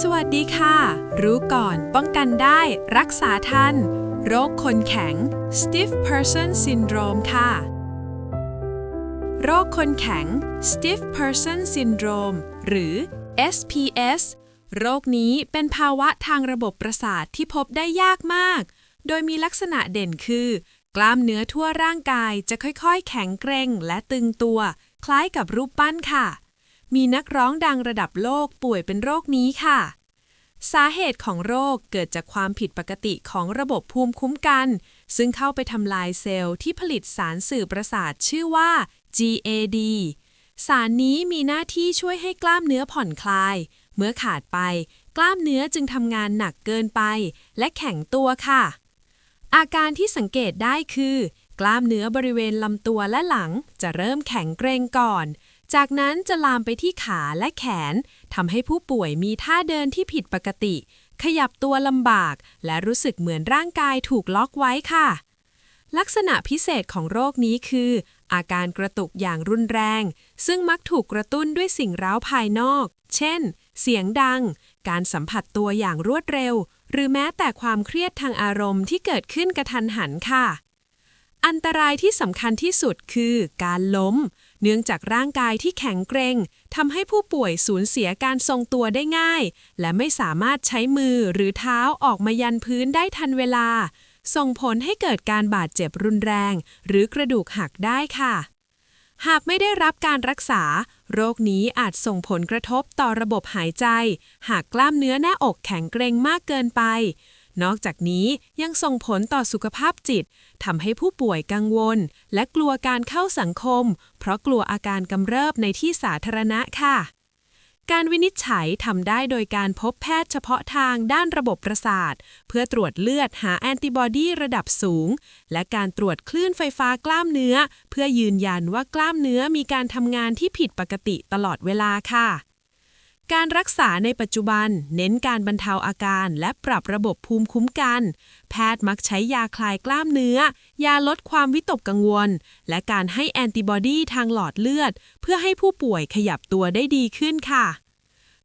สวัสดีค่ะ รู้ก่อนป้องกันได้ รักษาทัน โรคคนแข็ง stiff person syndrome ค่ะ โรคคนแข็ง stiff person syndrome หรือ SPS โรคนี้เป็นภาวะทางระบบประสาทที่พบได้ยากมาก โดยมีลักษณะเด่นคือ กล้ามเนื้อทั่วร่างกายจะค่อยๆ แข็งเกร็งและตึงตัว คล้ายกับรูปปั้นค่ะ มีนักร้องดังระดับโลกป่วยเป็นโรคนี้ค่ะ สาเหตุของโรคเกิดจากความผิดปกติของระบบภูมิคุ้มกัน ซึ่งเข้าไปทำลายเซลล์ที่ผลิตสารสื่อประสาทชื่อว่า GAD สารนี้มีหน้าที่ช่วยให้กล้ามเนื้อผ่อนคลาย เมื่อขาดไป กล้ามเนื้อจึงทำงานหนักเกินไป และแข็งตัวค่ะ อาการที่สังเกตได้คือ กล้ามเนื้อบริเวณลำตัวและหลังจะเริ่มแข็งเกร็งก่อน จากนั้นจะลามไปที่ขาและแขนทำให้ผู้ป่วยมีท่าเดินที่ผิดปกติ ขยับตัวลำบาก และรู้สึกเหมือนร่างกายถูกล็อกไว้ค่ะ ลักษณะพิเศษของโรคนี้คือ อาการกระตุกอย่างรุนแรง ซึ่งมักถูกกระตุ้นด้วยสิ่งร้าวภายนอก เช่น เสียงดัง การสัมผัสตัวอย่างรวดเร็ว หรือแม้แต่ความเครียดทางอารมณ์ที่เกิดขึ้นกระทันหันค่ะ อันตรายที่สำคัญที่สุดคือการล้ม เนื่องจากร่างกายที่แข็งเกร็งทำให้ผู้ป่วยสูญเสียการทรงตัวได้ง่าย และไม่สามารถใช้มือหรือเท้าออกมายันพื้นได้ทันเวลา ส่งผลให้เกิดการบาดเจ็บรุนแรง หรือกระดูกหักได้ค่ะ หากไม่ได้รับการรักษา โรคนี้อาจส่งผลกระทบต่อระบบหายใจ หากกล้ามเนื้อหน้าอกแข็งเกร็งมากเกินไป นอกจากนี้ยังส่งผลต่อสุขภาพจิตทำให้ผู้ป่วยกังวล และกลัวการเข้าสังคม เพราะกลัวอาการกำเริบในที่สาธารณะค่ะการวินิจฉัยทำได้โดยการพบแพทย์เฉพาะทางด้านระบบประสาท เพื่อตรวจเลือดหาแอนติบอดีระดับสูง และการตรวจคลื่นไฟฟ้ากล้ามเนื้อ เพื่อยืนยันว่ากล้ามเนื้อมีการทำงานที่ผิดปกติตลอดเวลาค่ะ การรักษาในปัจจุบัน เน้นการบรรเทาอาการและปรับระบบภูมิคุ้มกัน แพทย์มักใช้ยาคลายกล้ามเนื้อ ยาลดความวิตกกังวล และการให้แอนติบอดีทางหลอดเลือด เพื่อให้ผู้ป่วยขยับตัวได้ดีขึ้นค่ะ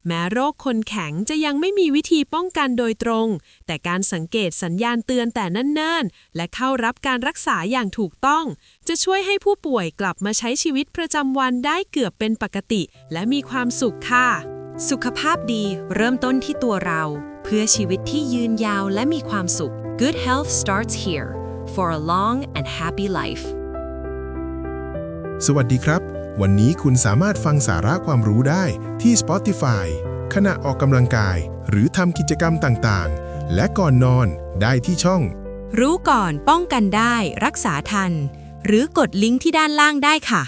แม้โรคคนแข็งจะยังไม่มีวิธีป้องกันโดยตรง แต่การสังเกตสัญญาณเตือนแต่เนิ่นๆและเข้ารับการรักษาอย่างถูกต้อง จะช่วยให้ผู้ป่วยกลับมาใช้ชีวิตประจำวันได้เกือบเป็นปกติ และมีความสุขค่ะ สุขภาพดีเริ่มต้นที่ตัวเรา เพื่อชีวิตที่ยืนยาวและมีความสุข Good health starts here for a long and happy life สวัสดีครับ วันนี้คุณสามารถฟังสาระความรู้ได้ที่ Spotify ขณะออกกำลังกาย หรือทำกิจกรรมต่างๆ และก่อนนอนได้ที่ช่อง รู้ก่อนป้องกันได้ รักษาทัน หรือกดลิงก์ที่ด้านล่างได้ค่ะ